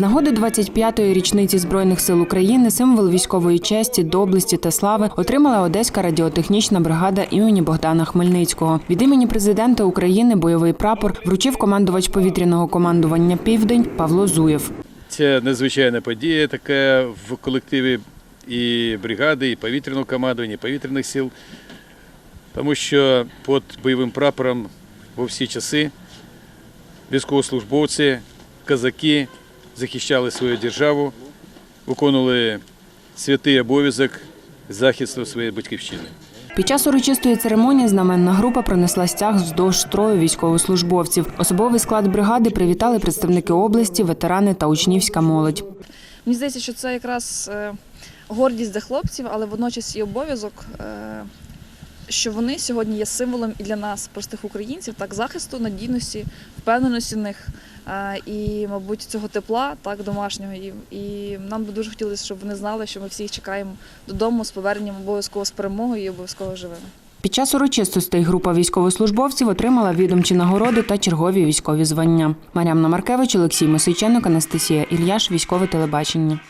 Нагоди 25-ї річниці збройних сил України символ військової честі, доблесті та слави отримала Одеська радіотехнічна бригада імені Богдана Хмельницького. Від імені президента України бойовий прапор вручив командувач повітряного командування Південь Павло Зуєв. Це надзвичайна подія така в колективі і бригади, і повітряного командування, і повітряних сил, тому що під бойовим прапором во всі часи військовослужбовці, козаки захищали свою державу, виконували святий обов'язок захисту своєї батьківщини. Під час урочистої церемонії знаменна група пронесла стяг вздовж строю військовослужбовців. Особовий склад бригади привітали представники області, ветерани та учнівська молодь. Мені здається, що це якраз е, гордість для хлопців, але водночас і обов'язок, е, що вони сьогодні є символом і для нас, простих українців, так захисту, надійності, впевненості в них і, мабуть, цього тепла, так домашнього. І, і нам би дуже хотілося, щоб вони знали, що ми всі їх чекаємо додому з поверненням обов'язково з перемогою і обов'язково живими. Під час урочистостей група військовослужбовців отримала відомчі нагороди та чергові військові звання. Мар'ямна Маркевич, Олексій Мосиченок, Анастасія Ільяш, військове телебачення.